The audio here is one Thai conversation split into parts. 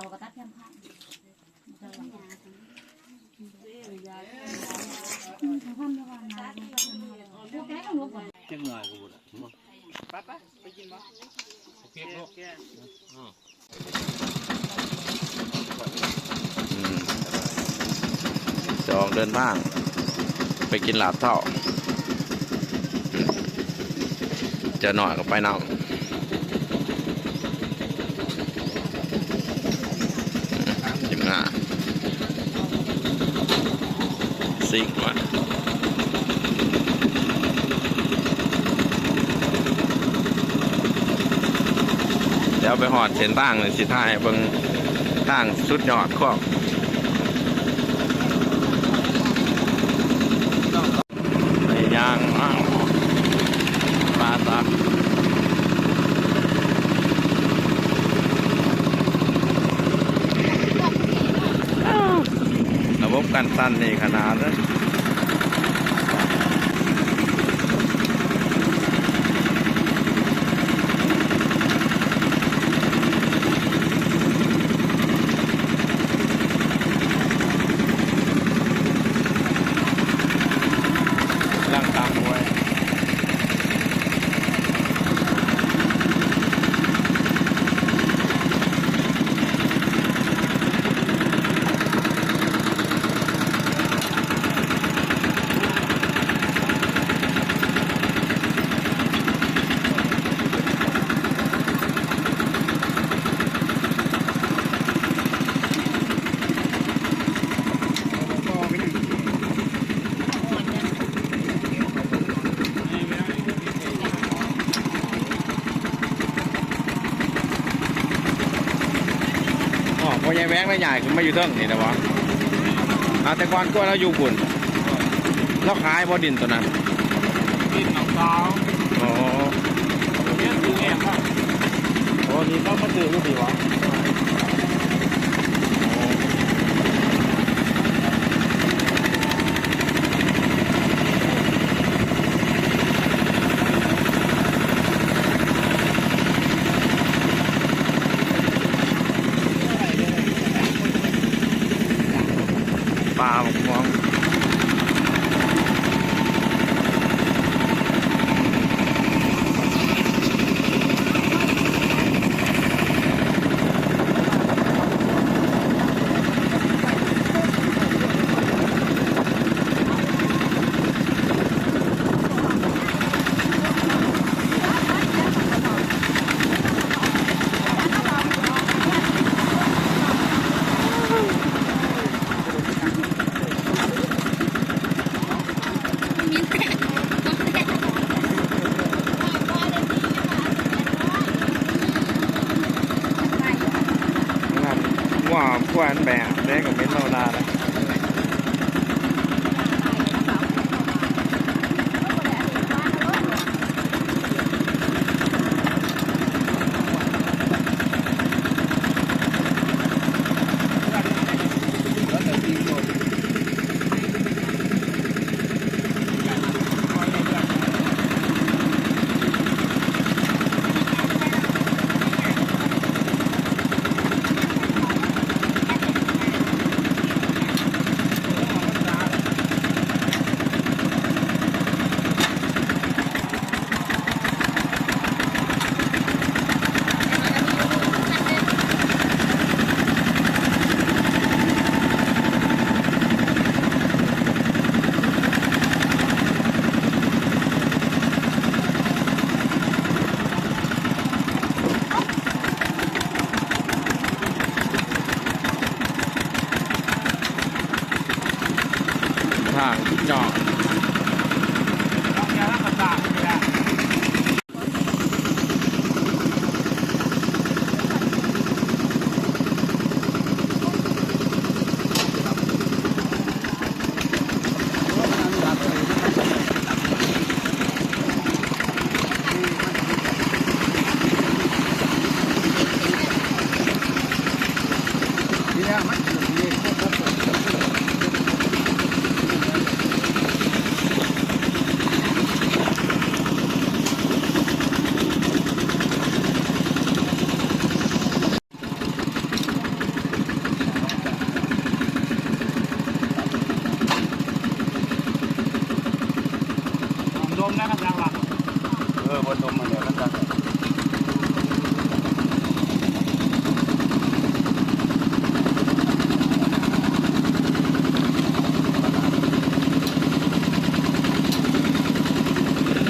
เราก็ตัดแค่ข้าจังายาทำได้ว่านาพวกแกก็รู้ก่อนจังหน่อยกูบ่ล่ะไปไปไปกินบ่โอเคลูกอืมสองเดินทาง ไปกินหลาบเท่า จะหน่อยก็ไปนำจิมงา ซิงมาเดี๋ยวไปหอดเส้นทางเลยสิท่ายเบิ่งทางสุดยอดของในยางอ้าวปลาตาระบบกันสั้นนี่ขนาดนั้น แวงไม่ใหญ่ขึ้นมาอยู่เทิงนี่นะวะอาแต่ก่อนก็เราอยู่บุญเราขายบ่ดินตัวนั้นกินน้ำตาอ๋อเนี่ยคือแอบครับโอ้นี่เขามาซื้อลูกดีวะ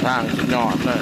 สร้างยอดเลย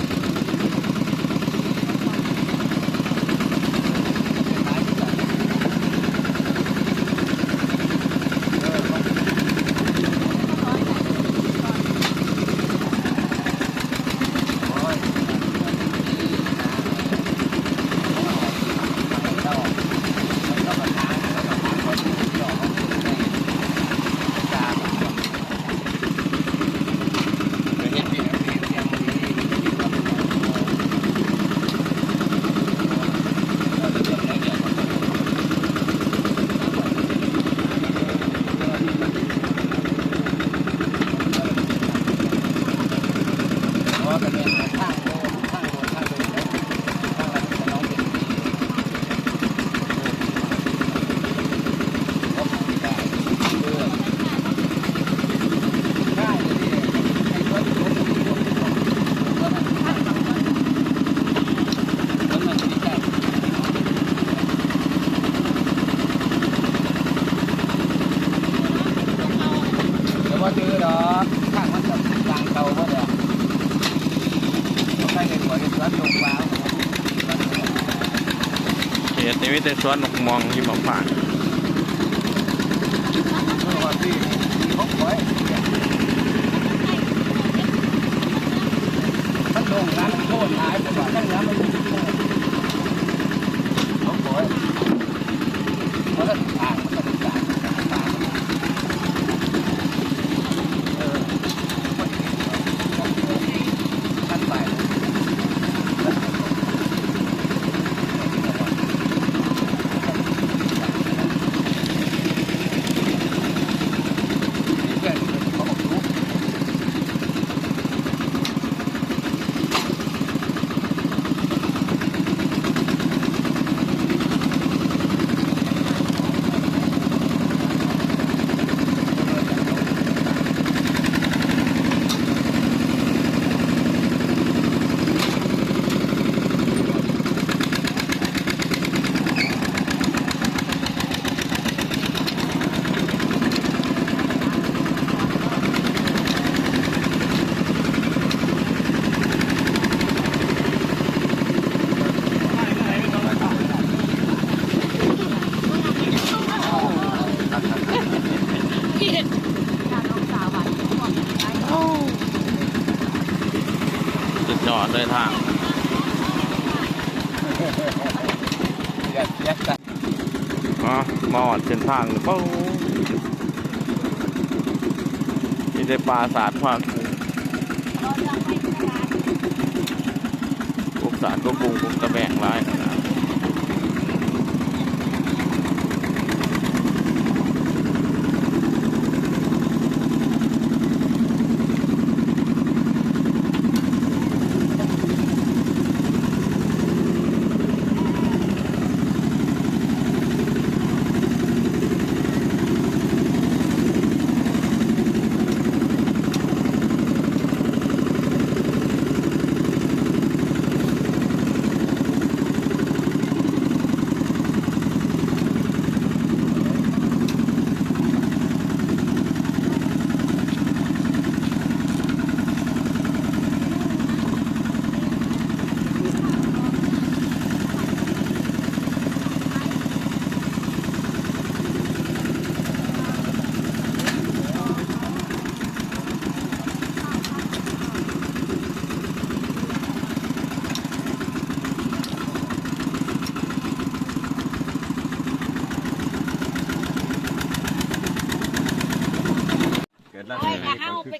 ชวนหนกมองอยู่มาผ่าน มามาออดเส้นทางเป้าที่ได้ปลาสาดพักพวกสาดก็ปรุงปรุงกระแบงไว้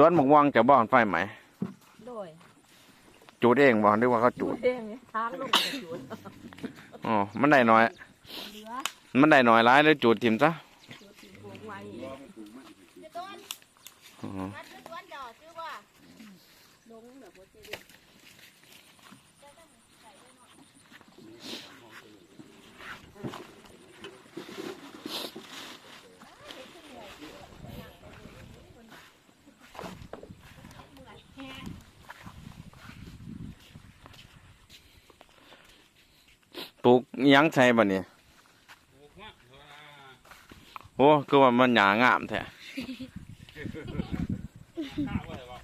สวนหมกวังจะบ่อนไฟไหม โดยจูดเองบ่หรือว่าเขาจูดเด้งทางลงไปจุดอ๋อมันได้น้อย เหลือมันได้น้อยร้ายเลยจูดทิมซะปลูกไว้ต้นอ๋อนัดต้นจอชื่อว่า ลงแบบว่าจะ ป ลูกหยังใช่บ่เนี่ยโอ้คือว่ามันหยางามแท้ ข้าวอะไรวะ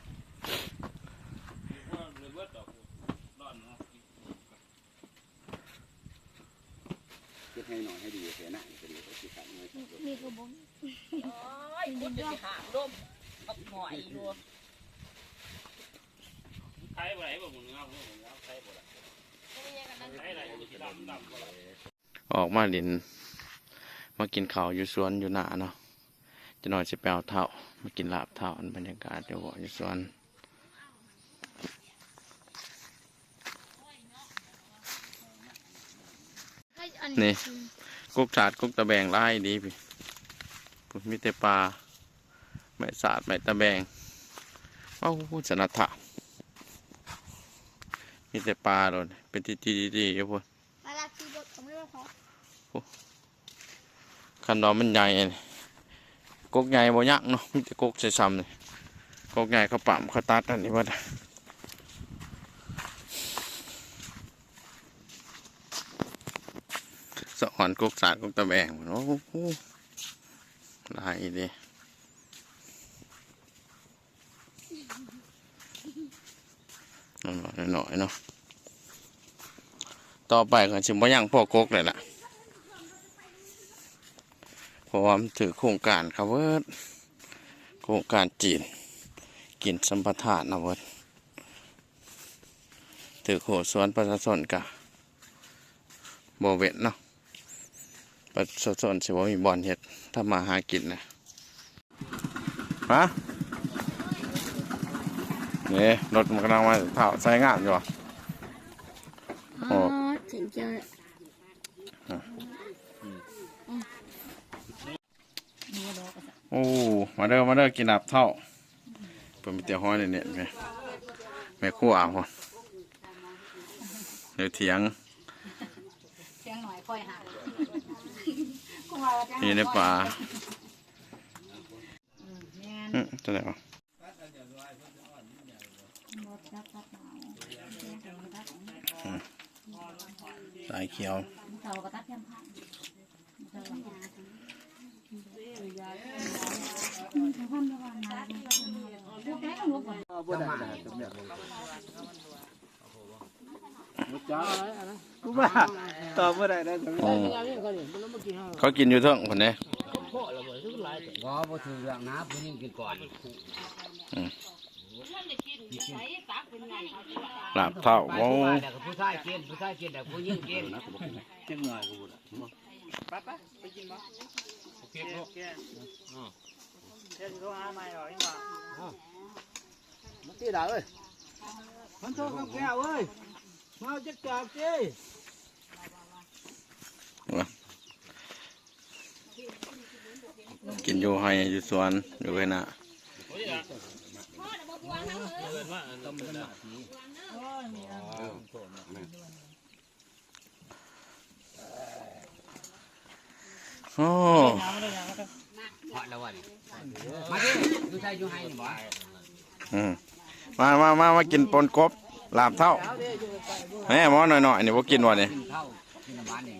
ว่าเรือเบิดดอกร้อนเนาะ คิดให้หน่อยให้ดีเสียหน้าจะดีก็สิขาดเงิน นี่คือบุ้ง โอ้ยคุณจะหาลมกับหอยอยู่ ใช้บ่ไหนบ่หมุนเงาบ่หมุนเงาใช้บ่ไหนใช้ อะไรดำดำบ่ไหนออกมาดิน มากินข้าวอยู่สวนอยู่หน้าเนาะจะหน่อยสิไปเอาเท่ามากินลาบเท่าอันบรรยากาศเดี๋ยวบอกอยู่สวนนี่กุกสาดกุกตะแบงไล่ดีพี่พุ่นมีแต่ปลาไม่สาดไม่ตะแบงโอ้โหสนัทธะมีแต่ปลาโดนเป็นทีทีทีอยู่พุ่นมาลาคีบดเขาไม่ได้ พอคันดอมมันใหญ่กกใหญ่บ่ยักเนาะมีแต่กกใส่ซ้ำนี่กกใหญ่เขาปั่มเขาตัดอันนี้ว่าสะอ่อนกกสาดกกตะแบงโอ้โหลายดีหน่อยๆหน่อยเนาะต่อไปก็ชิมว่ยังพ่อกกเลยล่ะ ราะว่ามันถือโครงการครับเวิร์ดโครงการจีน กินสัมปทานนะเวิร์ดถือโขสวนประชาชนกะโบเวนเนาะประชาชนสิว่ามีบอลเฮ็ดถ้ามาหากินนะฮะนี่รถมันกำลังมาเผาใส่งานอยู่อะอ๋อถึงจะนัวดอกกระสับ โอ้ มาเด้อ มาเด้อ กินอับเท่าเป็นมีเตี๋ยวห้อยเนี่ยแม่แม่คู่อ่าวะเดี๋ยวเถียงเสียงหน่อยค่อยหานี่ในป่าอืมจะไหนวะหนาวเสียงกระตัดของสายเขียวเต่า กระตัดแค่ผ่าตอบได้ได้สมเด็จมุจ้ากูว่าตอบได้ได้สมเด็จอืมเขากินอยู่เท่งคนนี้บ่บ่ถือเรื่องนะผู้หญิงกินก่อนหลับเท่าโอ้แต่ผู้ชายกินผู้ชายกินแต่ผู้หญิงกินจังหน่อยกูบ่ได้ไปไปไปกินบ่ เก็บเนาะมันตีดาเอ้ยมันโตกับแก้วเอ้ยมาจักจับสิกินอยู่ให้อยู่สวนอยู่ไว้น่ะโอ้ มาดิอยู่ใช่อยู่ให้นี่บ่อืมมามามามากินปนกบลาบเท่าแม่หมอหน่อยๆนี่บ่กินวะนี่กินข้าวกินน้ำมันนี่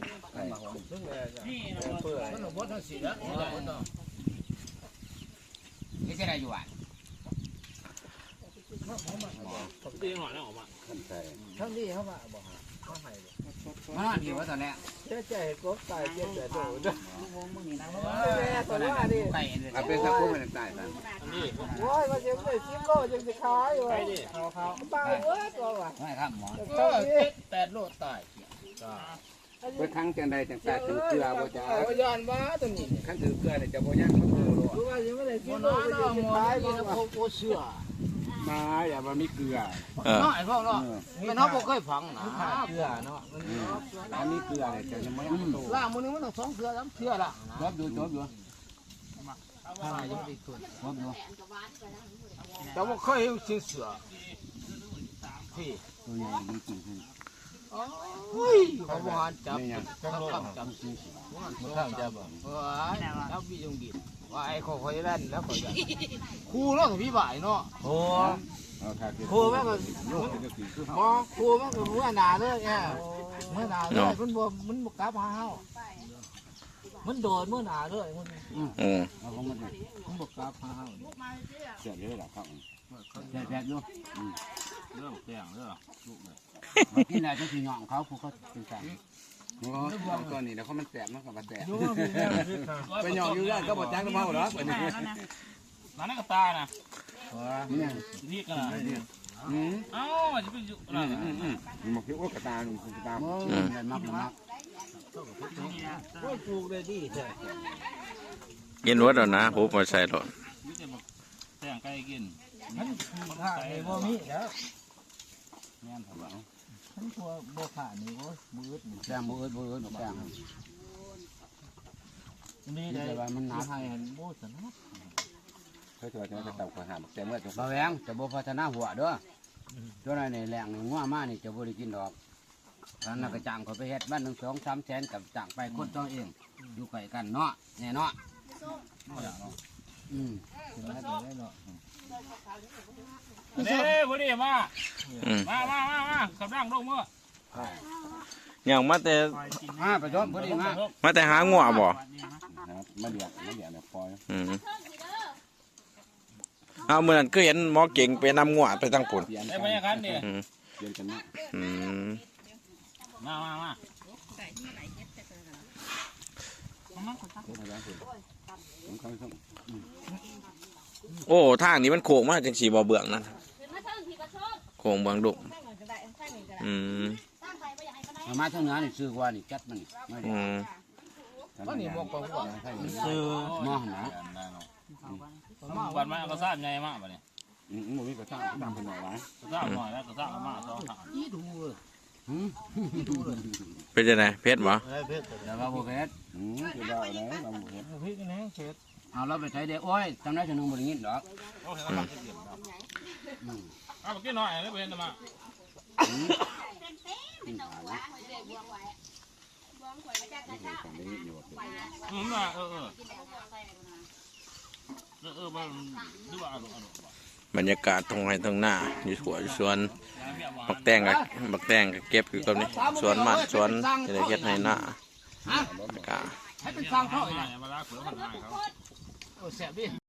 นี่จะได้อยู่อะตีหน่อยแล้วออกมาทั้งนี้เขาว่าบ่เขาห้มานอนอยู่ว่าตอนนี้ เจ๊ใจกบตายเจ็บแต่โดดวงมึงนี่นะแม่ตัวว่าดิไก่เอาเป็นสักคนเป็นตายกันโอ้ยมาเจ็บเลยชิมโลยังจะขายอยู่ไปดิเขาเขาตายเว้ยตัวว่ะไม่ครับหมอเท่านี้แปดโลตายเพื่อทั้งจังใดจังแต่ถือเกลือบ่จ้าเอาย้อนมาตัวนี้ขั้นถือเกลือเนี่ยจะบ่ยังเขาโตโลรู้ว่ายังไม่ได้ชิมโลน้ายังน้าจะหมอขายนี่บ้างนะว่ะโคเชื่อ มาอย่ามามีเกลือเออน้อยพ่อเนาะไม่น้องบ่เคยฟังนะเกลือเนาะถ้ามีเกลือเนี่ยจะยังไม่ยังโตล่างมื้อนึงมันต้องสองเทื่อสามเทื่อละจบอยู่จบอยู่ถ้ายังไม่ทุนจบอยู่แต่ว่าเคยเห็นเสือเสือพี่ตัวใหญ่มีจริงขึ้นโอ้ยเขาบ่หันจับนี่ยังจับจับจับมันทำจับบ่เออจับพี่จงกิน ว่าไอ้เขาคอยเล่นแล้วคอยเล่นครูเนาะพี่บ่ายเนาะโอ้เอาค่ะคือครูแม่งก็โยกจะคือคือหมอครูแม่งก็เมื่อหนาเลยเนี่ยเมื่อหนาเลยมันบ่มันบ่กลับหาเฮามันโดนเมื่อหนาเลยมันอืมเอาของมันมันบ่กลับหาเฮาเสียเลยหรอครับแซ่บแซ่บอยู่เรื่องแกงเรื่องมากินอะไรจะสิหย่องเขาผู้เขาเป็นสั่ง โอ้ของตัวนี้แล้วเขามันแสบมันก็มาแสบไปหย่องอยู่ได้ก็บ่จ้างก็เมาหรอกอันนี้นั่นก็ตานะนี่นี่กันนะอืมเอ้าจะไปอยู่อืมอืมอืมมันคือโอ้กระตาหนุ่มกระตาโอ้ยมักมักโอ้ยปลูกได้ดีแท้กินวัดแล้วนะหูมาใส่รถแต่งไก่กินมันขาดนี่บ่มีแล้วแม่นครับ มันตัวบ่ขาดนี่โอ้ยมืดนี่แซ่บบ่เอิดบ่เอิดแซ่บนี่ได้ว่ามันหนาให้หันบ่สนะเคยตัวจะจะตับขหาแต่เมื่อจะบ่แวงจะบ่พัฒนาหัวเด้อตัวนั้นนี่แรงนี่งัวมานี่จะบ่ได้กินดอกท่านน่ะก็จ้างเขาไปเฮ็ดบ้าน1 2 3แสนกับจ้างไปคนตัวเองอยู่ไกลกันเนาะแน่เนาะอืมถึงได้ได้เนาะ เด้พอดีมา อืมมามามามาขับร่างลงมืออย่างมาแต่มาประชดพอดีมามาแต่หางัวบ่ครับมาเดียกมาเดียกเนี่ยปล่อยอืมเอาเมื่อนั้นก็เห็นหมอเก่งไปนำงัวไปตั้งปุ่นเปลี่ยนได้บรรยากาศนี่อืมเปลี่ยนกันนะอืมมามามาเพื่อนอะไรคุณผมเขาส่ง โอ้ทางนี้มันโค้งมากจังสีบ่เบื้องนั่นมาเท่าที่กระชอบโค้งเบื้องดุตั้งหนึ่งก็ได้ตั้งหนึ่งก็ได้อืมตั้งใครไม่อยากให้ก็ได้มาทางนั้นนี่ซื้อว่านี่จัดมันมาเดีอืยวมมันนี่บ่กว่าซื้อมองนะวันมาก็ทราบไงมากบ่เนี่ยอืมบ่มีกระตั้งกระตั้งเป็นหน่อยวะก็ทราบหน่อยแล้วก็ทราบมาสองถาดอีดูหืมเป็นจังไดเพชรบ่เอ้ยเพิ่นเดี๋ยวว่าบ่เพชรอืมคือว่าอะไรเราบ่เพชรพี่กันแฮงเสร็จ เอาเราไปใช้เด้โอ้ยจำได้จะนึงบ่ได้ยินดอกโอเคครับเอาไปกินหน่อยแล้วไปเห็นมาอืมกินขานะของอยู่อืมว่าเออเออเออเออมันดูว่าอร่อยอร่อยบรรยากาศตรงไหนตรงหน้าอยู่สวนสวนบักแตงกับบักแตงกับเก็บอยู่กับนี่สวนมันสวนจะได้เฮ็ดให้หน้าก็ให้เป็นสร้างเขาอีกาลากาย เขาโอ้แซ่บดิ